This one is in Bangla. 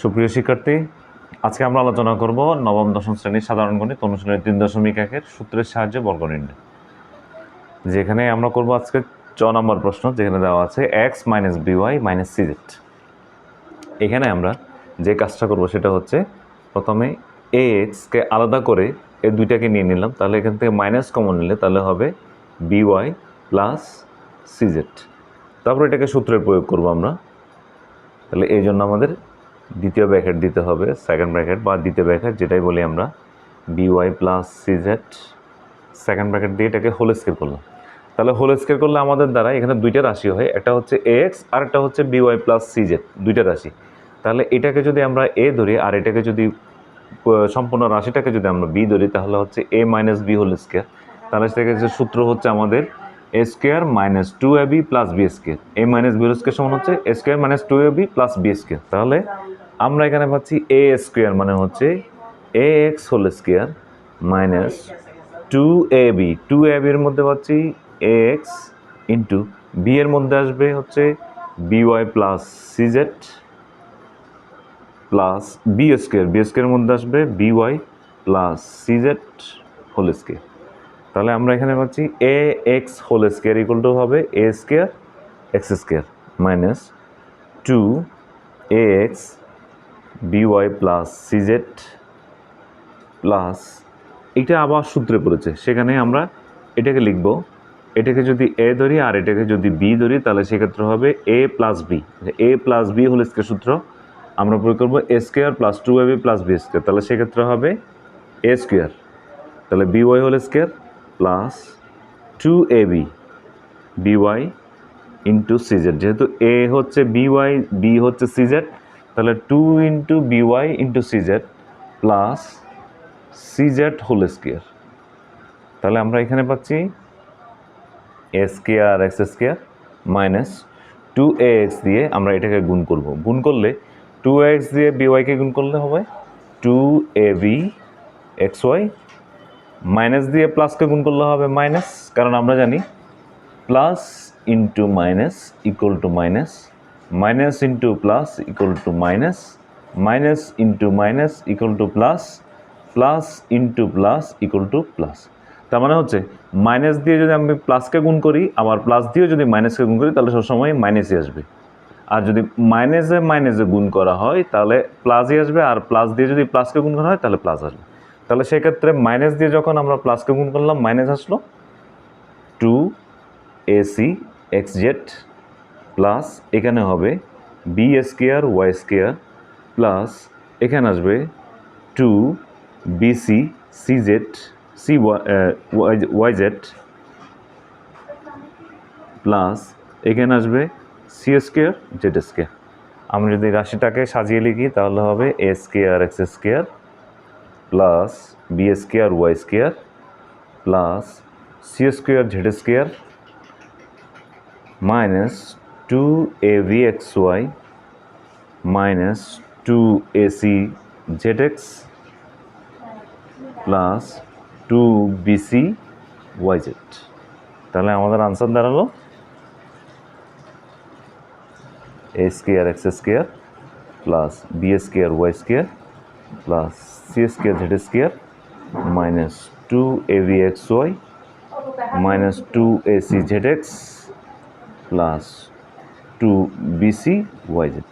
সুপ্রিয় শিক্ষার্থী, আজকে আমরা আলোচনা করব নবম, দশম শ্রেণির সাধারণ গণিত অনুশীলনের তিন দশমিক একের সূত্রের সাহায্যে বর্গ নির্ণয় যেখানে আমরা করব আজকে চ নম্বর প্রশ্ন, যেখানে দেওয়া আছে x minus b y minus CZ এখানে আমরা যে কাজটা করব সেটা হচ্ছে প্রথমে এ এক্সকে আলাদা করে এ দুইটাকে নিয়ে নিলাম, তাহলে এখান থেকে মাইনাস কমন নিলে তাহলে হবে বিওয়াই প্লাস সিজেড তারপর এটাকে সূত্রের প্রয়োগ করব আমরা, তাহলে এই জন্য আমাদের দ্বিতীয় ব্র্যাকেট দিতে হবে সেকেন্ড ব্র্যাকেট বা দ্বিতীয় ব্র্যাকেট যেটাই বলি আমরা বিওয়াই প্লাস সিজেড সেকেন্ড ব্র্যাকেট দিয়ে এটাকে হোল স্কেল করলাম। তাহলে হোল স্কেল করলে আমাদের দ্বারা এখানে দুইটা রাশি হয়, একটা হচ্ছে এক্স আর একটা হচ্ছে বিওয়াই প্লাস সিজেড দুইটা রাশি। তাহলে এটাকে যদি আমরা এ ধরি আর এটাকে যদি সম্পূর্ণ রাশিটাকে যদি আমরা বি ধরি, তাহলে হচ্ছে a minus b whole square তাহলে যে সূত্র হচ্ছে আমাদের a square minus two a b plus b square a minus b whole square সমান হচ্ছে a square minus two a b plus b square তাহলে আমরা এখানে পাচ্ছি এ স্কোয়ার মানে হচ্ছে a x whole square minus two a b two a বির মধ্যে পাচ্ছি এ এক্স ইন্টু বি এর মধ্যে আসবে হচ্ছে b y plus CZ plus B square B স্কোয়ারের মধ্যে আসবে b y plus CZ whole square তাহলে আমরা এখানে পাচ্ছি a x whole square equal to হবে a square x square minus two a x b y plus CZ plus এটা আবার সূত্রে পড়েছে। সেখানে আমরা এটাকে লিখব। এটাকে যদি এ ধরি আর এটাকে যদি বি ধরি, তাহলে সেক্ষেত্রে হবে A plus B A plus B হল স্কোয়ার সূত্র। আমরা প্রয়োগ করব A square plus two A B plus B square তাহলে সেক্ষেত্রে হবে এ স্কোয়ার তাহলে B Y whole square plus two A B B Y into C Z যেহেতু এ হচ্ছে বি ওয়াই বি হচ্ছে সিজেড তাহলে two into B Y into C Z plus C Z whole square তাহলে আমরা এখানে পাচ্ছি A square X square minus two x দিয়ে আমরা এটাকে গুণ করব। গুণ করলে টু এক্স দিয়ে বিওয়াইকে গুণ করলে হবে? Two a b x y minus দিয়ে প্লাসকে গুণ করলে হবে মাইনাস কারণ আমরা জানি plus into minus equal to minus minus into plus equal to minus minus into minus equal to plus plus into plus equal to plus তার মানে হচ্ছে মাইনাস দিয়ে যদি আমি প্লাসকে গুণ করি, আবার প্লাস দিয়েও যদি মাইনাসকে গুণ করি, তাহলে সবসময় মাইনাসই আসবে। আর যদি মাইনাসে মাইনাসে গুণ করা হয়, তাহলে প্লাসই আসবে, আর প্লাস দিয়ে যদি প্লাসকে গুণ করা হয়, তাহলে প্লাস আসবে। তাহলে সেক্ষেত্রে মাইনাস দিয়ে যখন আমরা প্লাসকে গুণ করলাম মাইনাস আসলো? Two a c x z plus এখানে হবে b square, y square, plus এখানে আসবে two b c c z, c y z, plus এখানে আসবে সি স্কোয়ার, জেড স্কোয়ার। আমরা যদি রাশিটাকে সাজিয়ে লিখি, তাহলে হবে a square, x square, plus b square, y square, plus c square, z square, minus two a v x y minus two a c z x plus two b c y z তাহলে আমাদের আনসার দাঁড়াল? A square x square plus b square y square plus c square z square minus two a v x y minus two a c z x plus two b c y z